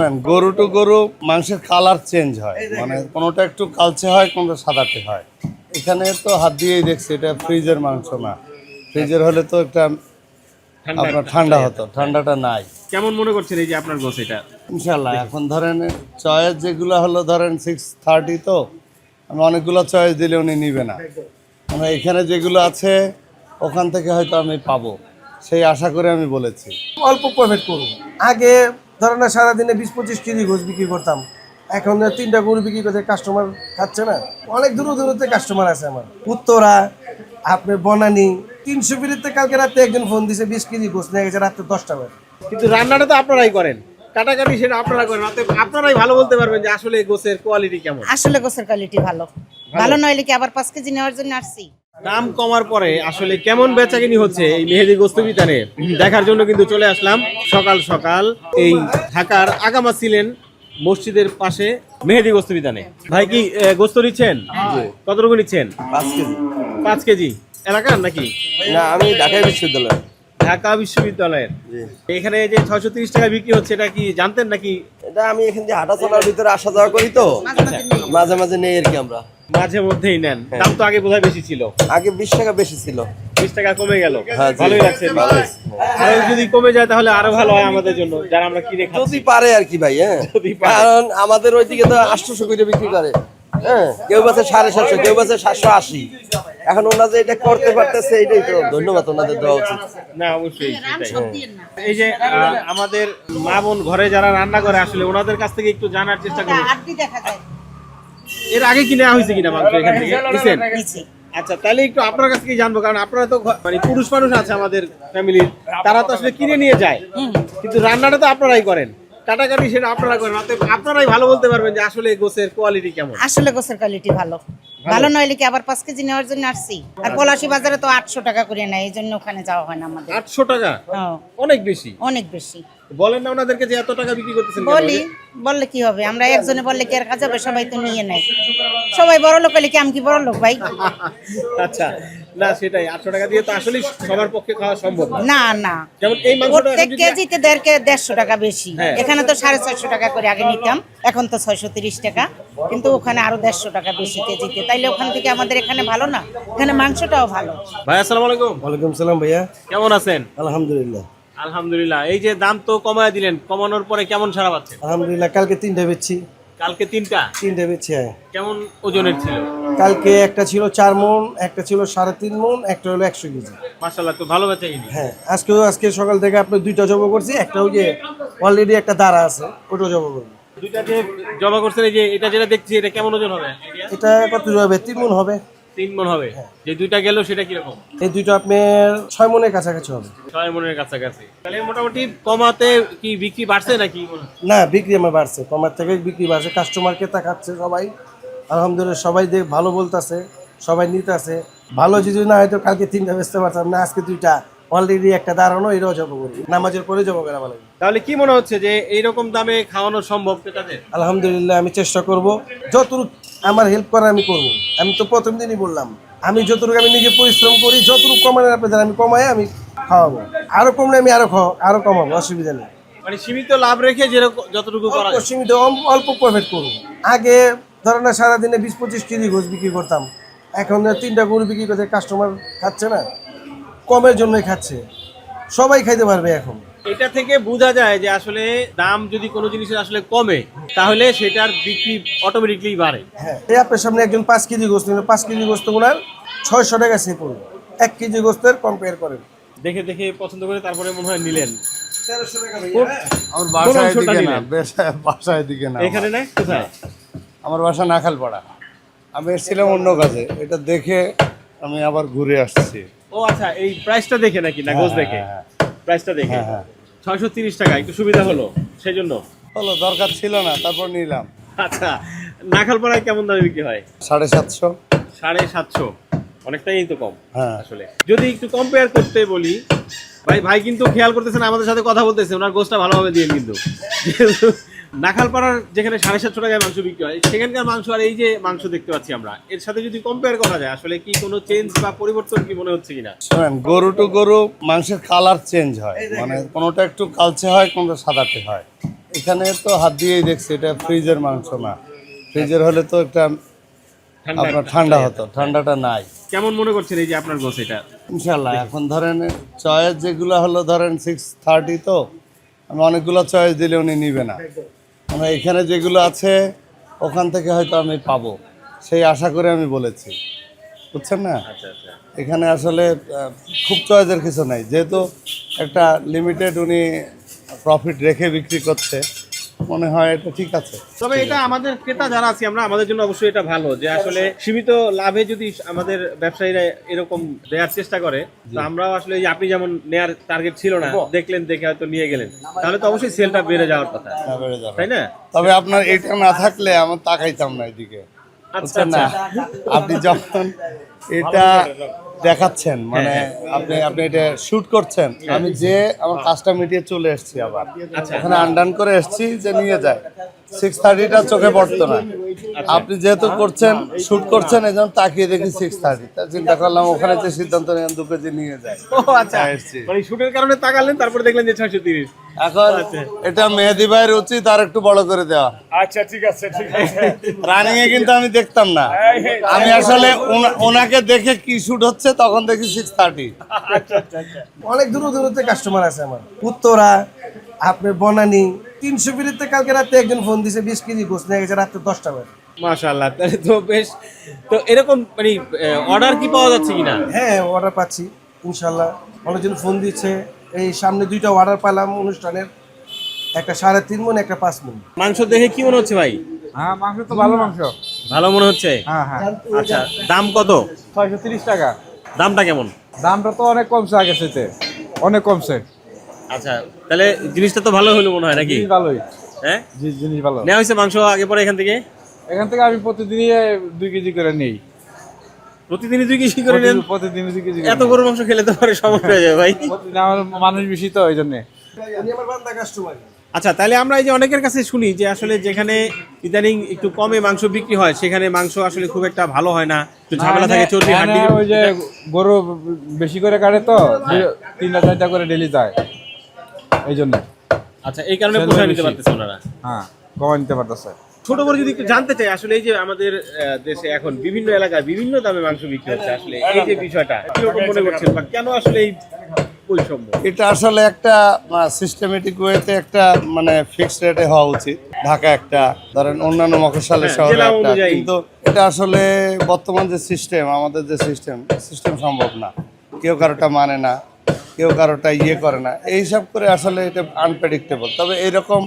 শোনেন গরু টু গরু মাংসের কালার চেঞ্জ হয়। মানে কোনোটা একটু কালচে হয় কোনোটা সাদাটে হয়। এখানে তো হাত দিয়েই দেখছি এটা ফ্রিজের মাংস না। ফ্রিজের হলে তো একটা আপনার ঠান্ডা হতো ঠান্ডাটা নাই। কেমন মনে করছেন এই যে আপনার গোছ এটা? ইনশাল্লাহ এখন ধরেন চয়েস যেগুলো হলো ধরেন সিক্স থার্টি তো আমি অনেকগুলো চয়েস দিলে উনি নিবে না। মানে এখানে যেগুলো আছে ওখান থেকে হয়তো আমি পাবো। সেই আশা করে আমি বলেছি। অল্প প্রফিট করব আগে ধরেন না সারাদিনে বিশ পঁচিশ কেজি গোছ বিক্রি করতাম। এখন তিনটা গরু বিক্রি করতে কাস্টমার খাচ্ছে না। অনেক দূর দূরতে কাস্টমার আছে আমার। উত্তরা আপনি বনানি তিনশো বিরিতে কালকে রাতে একজন ফোন দিছে বিশ কেজি গোছ নিয়ে গেছে রাত্রে দশটা বাজে। কিন্তু রান্নাটা তো আপনারাই করেন। কাটাকাটি সেটা আপনারা করেন। আপনারাই ভালো বলতে পারবেন যে আসলে গোছের কোয়ালিটি কেমন। আসলে গোছের কোয়ালিটি ভালো। ভালো নইলে কি আবার পাঁচ কেজি নেওয়ার জন্য আসছি? দাম কমার পরে আসলে কেমন বেচাকিনি হচ্ছে এই মেহেদি গোস্ত বিতানে? দেখার জন্য কিন্তু চলে আসলাম। সকাল সকাল এই ঢাকার আগামা ছিলেন মসজিদের পাশে মেহেদি গোস্ত বিতানে। ভাই কি গোস্ত নিচ্ছেন? কতটুকু নিচ্ছেন? পাঁচ কেজি। পাঁচ কেজি। এলাকার নাকি? না আমি ঢাকা বিশ্ববিদ্যালয় ঢাকা বিশ্ববিদ্যালয়ের। এখানে যে ছয়শো তিরিশ টাকা বিক্রি হচ্ছে এটা কি জানতেন নাকি? এটা আমি এখান থেকে হাঁটা চলার ভিতরে আসা যাওয়া করি তো। মাঝে মাঝে নেই আর কি আমরা। মাঝে মধ্যেই নেন। দাম তো আগে বোধহয় বেশি ছিল। আগে বিশ টাকা বেশি ছিল। বিশ টাকা কমে গেল। হ্যাঁ, ভালোই লাগছে। আরও যদি কমে যায় তাহলে আরও ভালো হয় আমাদের জন্য যারা আমরা কিনে খাচ্ছি। যদি পারে আর কি ভাই হ্যাঁ। কারণ আমাদের ওইদিকে তো আটশোশো করে বিক্রি করে হ্যাঁ। কেউ বাসে সাড়ে সাতশো কেউ বাসে সাতশো আশি। এখন ওনারা যে এটা করতে পারতেছে এইটাই তো ধন্যবাদ ওনাদের দেওয়া উচিত। না অবশ্যই এই যে আমাদের মা বোন ঘরে যারা রান্না করে আসলে ওনাদের কাছ থেকে একটু জানার চেষ্টা দেখা যায়। এর আগে কিনে হয়েছে কিনা মাংস এখান থেকে? আচ্ছা তাহলে একটু আপনার কাছ থেকে জানব কারণ আপনারা তো মানে পুরুষ মানুষ আছে আমাদের ফ্যামিলির তারা তো আসলে কিনে নিয়ে যায়। কিন্তু রান্নাটা তো আপনারাই করেন। কাটাকাটি সেটা আপনারা করেন। আপনারাই ভালো বলতে পারবেন যে আসলে গোছের কোয়ালিটি কেমন। আসলে গোছের কোয়ালিটি ভালো। ভালো? নইলে কি আবার পাঁচ কেজি নেওয়ার জন্য আসছি? আর পলাশি বাজারে তো আটশো টাকা করে নেয় এই জন্য ওখানে যাওয়া হয় না আমাদের। আটশো টাকা? হ্যাঁ, অনেক বেশি। অনেক বেশি। বলেন না ওনাদেরকে যে এত টাকা বিক্রি করতেছেন বলি বললে কি হবে? আমরা একজনে বললে কি আর কাজ হবে? সবাই তো নিয়ে নেয়। সবাই বড় লোক হলে কি আমি কি বড় লোক ভাই? আচ্ছা না সেটাই। আটশো টাকা দিয়ে তো আসলে সবার পক্ষে খাওয়া সম্ভব না। না যেমন এই মাংসটা প্রত্যেক কেজিতে দেড় কে দেড়শো টাকা বেশি। হ্যাঁ। এখানে তো সাড়ে ছয়শো টাকা করে আগে নিতাম। এখন তো ছয়শো তিরিশ টাকা। কিন্তু ওখানে আরও দেড়শো টাকা বেশি কেজিতে। তাইলে ওখান থেকে আমাদের এখানে ভালো না? এখানে মাংসটাও ভালো। ভাই আসসালামু আলাইকুম। ওয়ালাইকুম সালাম ভাইয়া। কেমন আছেন? আলহামদুলিল্লাহ। আলহামদুলিল্লাহ। এই যে দাম তো কমায় দিলেন কমানোর পরে কেমন সারা পাচ্ছেন আলহামদুলিল্লাহ কালকে তিনটা বেচছি। কালকে তিনটা? তিনটা বেচছি হ্যাঁ। কেমন ওজনের ছিল? কালকে একটা ছিল চার মন একটা ছিল সাড়ে তিন মন একটা হলো একশো কেজি। মার্শাল্লাহ তো ভালো বেচা হ্যাঁ আজকেও আজকে সকাল থেকে আপনি দুইটা জব করছি একটা ওই যে অলরেডি একটা দাঁড়া আছে ওটাও জব করব। দুইটা যে জমা করছেন এই যে এটা যেটা দেখছি এটা কেমন ওজন হবে? এটা কত হবে? তিন মন হবে। তিন মন হবে? যে দুইটা গেল সেটা কীরকম? এই দুইটা আপনার ছয় মনের কাছাকাছি হবে। ছয় মনের কাছাকাছি। তাহলে মোটামুটি কমাতে কি বিক্রি বাড়ছে নাকি না বিক্রি আমার বাড়ছে। কমার থেকে বিক্রি বাড়ছে। কাস্টমারকে তাকাচ্ছে সবাই। আলহামদুলিল্লাহ সবাই দেখ ভালো বলতেছে সবাই নিতেছে। ভালো যদি না হয়তো কালকে তিনটা বেচতে পারতাম না আজকে দুইটা। অলরেডি একটা দাঁড়ানো এটাও জব করি। নামাজের পরে জব করা ভালো তাহলে কি মনে হচ্ছে যে এইরকম দামে খাওয়ানো সম্ভব ক্রেতাদের? আলহামদুলিল্লাহ আমি চেষ্টা করব। যতটুকু আমার হেল্প করার আমি করব। আমি তো প্রথম দিনই বললাম আমি যতটুকু আমি নিজে পরিশ্রম করি যতটুকু কমানোর আপনাদের আমি কমাই আমি খাওয়াবো। আরও কমলে আমি আরও খাওয়া আরও কমাবো অসুবিধা নেই। মানে সীমিত লাভ রেখে যেরকম যতটুকু করা সীমিত অল্প প্রফিট করব। আগে ধরেন না সারাদিনে বিশ পঁচিশ কেজি ঘোষ বিক্রি করতাম। এখন তিনটা গরু বিক্রি করতে কাস্টমার খাচ্ছে না। কমের জন্যই খাচ্ছে। সবাই খাইতে পারবে এখন। এটা থেকে বোঝা যায় যে আসলে দাম যদি কোনো জিনিসের আসলে কমে তাহলে সেটার বিক্রি অটোমেটিকলি বাড়ে। হ্যাঁ এই আপনার সামনে একজন পাঁচ কেজি গোস্ত নিল। পাঁচ কেজি গোস্ত ওনার ছয়শো টাকা সে পড়বে এক কেজি গোস্তের কম্পেয়ার করেন। দেখে দেখে পছন্দ করে তারপরে মনে হয় নিলেন। তেরোশো টাকা আমার বাসায় দিকে না বাসায় দিকে না এখানে না? কোথায়? আমার বাসা নাখালপাড়া। আমি এসেছিলাম অন্য কাজে। এটা দেখে আমি আবার ঘুরে আসছি। ও আচ্ছা এই প্রাইসটা দেখে নাকি? না গোছ দেখে? হ্যাঁ, প্রাইসটা দেখে। হ্যাঁ, হ্যাঁ। ছয়শো তিরিশ টাকা একটু সুবিধা হলো সেই জন্য হলো দরকার ছিল না তারপর নিলাম। আচ্ছা নাখালপাড়ায় কেমন দামে বিক্রি হয়? সাড়ে সাতশো। সাড়ে সাতশো। অনেকটাই তো কম হ্যাঁ। আসলে। যদি একটু কম্পেয়ার করতে বলি ভাই ভাই কিন্তু খেয়াল করতেছেন আমাদের সাথে কথা বলতেছে ওনার গোষ্ঠটা ভালোভাবে দিয়ে কিন্তু নাখালপাড়ার যেখানে সাড়ে সাতশো টাকায় মাংস বিক্রি হয় সেখানকার মাংস আর এই যে মাংস দেখতে পাচ্ছি আমরা এর সাথে যদি কম্পেয়ার করা যায় আসলে কি কোনো চেঞ্জ বা পরিবর্তন কি মনে হচ্ছে কিনা? শোনেন গরু টু গরু মাংসের কালার চেঞ্জ হয় মানে কোনোটা একটু কালচে হয় কোনোটা সাদাটে হয়। এখানে তো হাত দিয়েই দেখছি এটা ফ্রিজের মাংস না। ফ্রিজের হলে তো একটা আপনার ঠান্ডা হতো ঠান্ডাটা নাই। কেমন মনে করছেন এই যে আপনার গোস এটা? ইনশাল্লাহ এখন ধরেন চয়েস যেগুলো হলো ধরেন সিক্স থার্টি তো আমি অনেকগুলো চয়েস দিলে উনি নিবে না। মানে এখানে যেগুলো আছে ওখান থেকে হয়তো আমি পাবো। সেই আশা করে আমি বলেছি। বুঝছেন না? আচ্ছা আচ্ছা। এখানে আসলে খুব চয়েসের কিছু নাই। যেহেতু একটা লিমিটেড উনি প্রফিট রেখে বিক্রি করছে মনে হয় এটা ঠিক আছে। তবে এটা আমাদের ক্রেতা যারা আছি আমরা আমাদের জন্য অবশ্যই এটা ভালো যে আসলে সীমিত লাভে যদি আমাদের ব্যবসায়ীরা এরকম দেওয়ার চেষ্টা করে তো আমরাও আসলে আপনি যেমন নেয়ার টার্গেট ছিল না দেখলেন দেখে হয়তো নিয়ে গেলেন। তাহলে তো অবশ্যই সেলটা বেড়ে যাওয়ার কথা। যাবে। তাই না? তবে আপনার এটা না থাকলে আমার তাকাইতাম না এদিকে। আচ্ছা না? আপনি যখন এটা দেখাচ্ছেন মানে আপনি আপনি এটা শুট করছেন। আমি যে আমার কাজটা মিটিয়ে চলে এসেছি আবার। এখানে ওখানে আন্ডান করে এসেছি যে নিয়ে যায়। সিক্স থার্টিটা চোখে পড়তো না। আপনি যেহেতু করছেন শুট করছেন এই জন্য তাকিয়ে দেখি সিক্স থার্টি তা চিন্তা করলাম ওখানে যে সিদ্ধান্ত নিয়ে দু কেজি নিয়ে যায় ও আচ্ছা। হ্যাঁ, মানে শুটের কারণে তাকালেন তারপরে দেখলেন যে ছয়শো তিরিশ। এখন এটা মেহেদি ভাইয়ের উচিত আর একটু বড় করে দেওয়া। আচ্ছা ঠিক আছে ঠিক আছে। রানিং এ কিন্তু আমি দেখতাম না। আমি আসলে ওনা- ওনাকে দেখে কি শুট হচ্ছে তখন দেখি সিক্স থার্টি অনেক দূর দূরতে কাস্টমার আছে আমার। উত্তরা আপনার বনানি তিনশো বিরিতে কালকে রাতে একজন ফোন দিছে বিশ কেজি গোস নিয়ে গেছে রাত্রে দশটা বাজে। মাশাআল্লাহ তাহলে তো বেশ তো এরকম মানে অর্ডার কি পাওয়া যাচ্ছে কিনা? হ্যাঁ অর্ডার পাচ্ছি ইনশাল্লাহ অনেকজন ফোন দিচ্ছে এই সামনে দুইটা অর্ডার পেলাম অনুষ্ঠানের একটা সাড়ে তিন মন একটা পাঁচ মন মাংস দেখে কি মনে হচ্ছে ভাই? হ্যাঁ মাংস তো ভালো মাংস। ভালো মনে হচ্ছে? হ্যাঁ হ্যাঁ। আচ্ছা দাম কত? ছয়শো তিরিশ টাকা। দামটা কেমন? দামটা তো অনেক কমছে আগে সেতে অনেক কমছে। আচ্ছা তাহলে জিনিসটা তো ভালো হলো মনে হয় নাকি? ভালোই। হ্যাঁ? জি- জিনিস ভালো। নেওয়া হয়েছে মাংস আগে পরে এখান থেকে? এখান থেকে আমি প্রতিদিনই দুই কেজি করে নেই। প্রতিদিনই দুই কেজি করে নেন? প্রতিদিন- প্রতিদিন দুই কেজি এত গরু মাংস খেলে তো পরে সমস্যা হয়ে যাবে ভাই। নিই। প্রতিদিন আমার মানুষ বেশি তো ওই জন্যে। উনি আমার বান্দা কাস্টমার আচ্ছা তাহলে আমরা এই যে অনেকের কাছে শুনি যে আসলে যেখানে ইদানিং একটু কমে মাংস বিক্রি হয় সেখানে মাংস আসলে খুব একটা ভালো হয় না। একটু ঝামেলা থাকে চর্বি হাড্ডি। ওই যে গরু বেশি করে কাটে তো তিনটা চারটা করে ডেলি যায়। এই জন্য আচ্ছা এই কারণে পোষায় নিতে পারতেছে ওনারা। হ্যাঁ কমাই নিতে পারতেছে। ছোট বড় যদি একটু জানতে চাই আসলে এই যে আমাদের দেশে এখন বিভিন্ন এলাকায় বিভিন্ন দামে মাংস বিক্রি হচ্ছে আসলে এই যে বিষয়টা কীরকম মনে করছেন বা কেন আসলে এই বৈষম্য? এটা আসলে একটা সিস্টেমেটিক ওয়েতে একটা মানে ফিক্সড রেটে হওয়া উচিত। ঢাকা একটা ধরেন অন্যান্য মফস্বলের হ্যাঁ, শহরে একটা। কিন্তু এটা আসলে বর্তমান যে সিস্টেম আমাদের যে সিস্টেম সিস্টেম সম্ভব না। কেউ কারোটা মানে না। কেউ কারোটা ইয়ে করে না। এই এইসব করে আসলে এটা আনপ্রেডিক্টেবল তবে এরকম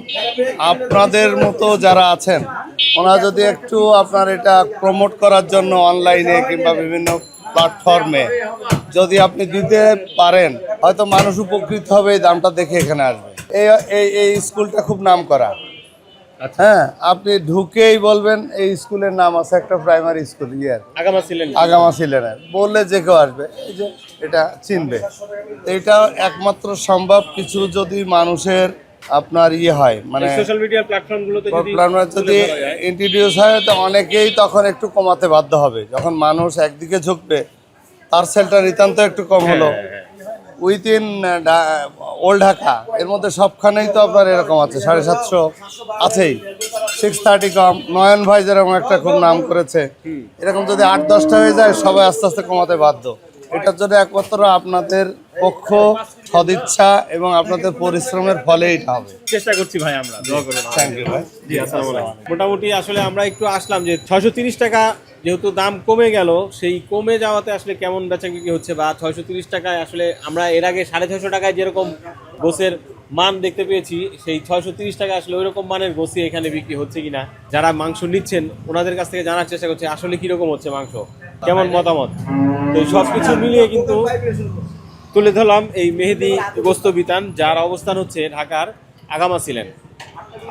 আপনাদের মতো যারা আছেন, ওনারা যদি একটু আপনার এটা প্রমোট করার জন্য অনলাইনে কিংবা বিভিন্ন প্ল্যাটফর্মে যদি আপনি দিতে পারেন, হয়তো মানুষ উপকৃত হবে এই দামটা দেখে এখানে আসবে। এই এই স্কুলটা খুব নাম করা হ্যাঁ আপনি ঢুকেই বলবেন এই স্কুলের নাম আছে একটা প্রাইমারি স্কুল ইয়ার আগামা ছিলেন সিলেনের। বললে যে কেউ আসবে এই যে এটা চিনবে। এটা একমাত্র সম্ভব কিছু যদি মানুষের আপনার ইয়ে হয় মানে সোশ্যাল মিডিয়া যদি ইন্ট্রোডিউস হয় তো অনেকেই তখন একটু কমাতে বাধ্য হবে। যখন মানুষ একদিকে ঝুঁকবে তার সেলটা নিতান্ত একটু কম হলো। উইথিন ওল্ড ঢাকা এর মধ্যে সবখানেই তো আপনার এরকম আছে সাড়ে সাতশো আছেই। সিক্স থার্টি কম নয়ন ভাই যেরকম একটা খুব নাম করেছে। এরকম যদি আট দশটা হয়ে যায় সবাই আস্তে আস্তে কমাতে বাধ্য। এটার জন্য একমাত্র আপনাদের পক্ষ সদিচ্ছা এবং আপনাদের পরিশ্রমের ফলে এটা হবে। চেষ্টা করছি ভাই আমরা থ্যাংক ইউ ভাই। জি আসসালামু মোটামুটি আসলে আমরা একটু আসলাম যে ছয়শো তিরিশ টাকা যেহেতু দাম কমে গেল, সেই কমে যাওয়াতে আসলে কেমন বেচা বিক্রি হচ্ছে বা ছয়শো তিরিশ টাকায় আসলে আমরা এর আগে সাড়ে ছয়শো টাকায় যেরকম গোসের মান দেখতে পেয়েছি, সেই ছয়শো তিরিশ টাকা আসলে ওই রকম মানের গোসি এখানে বিক্রি হচ্ছে কিনা, যারা মাংস নিচ্ছেন ওনাদের কাছ থেকে জানার চেষ্টা করছে, আসলে কীরকম হচ্ছে মাংস? কেমন মতামত? তো সব কিছু মিলিয়ে কিন্তু তুলে ধরলাম এই মেহেদি গোস্ত বিতান, যার অবস্থান হচ্ছে ঢাকার আগামা ছিলেন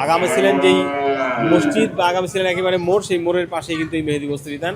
আগামা ছিলেন যেই মসজিদ বা আগামী ছিলেন একেবারে মোড় সেই মোড়ের পাশেই কিন্তু এই মেহেদি বস্তি বিতান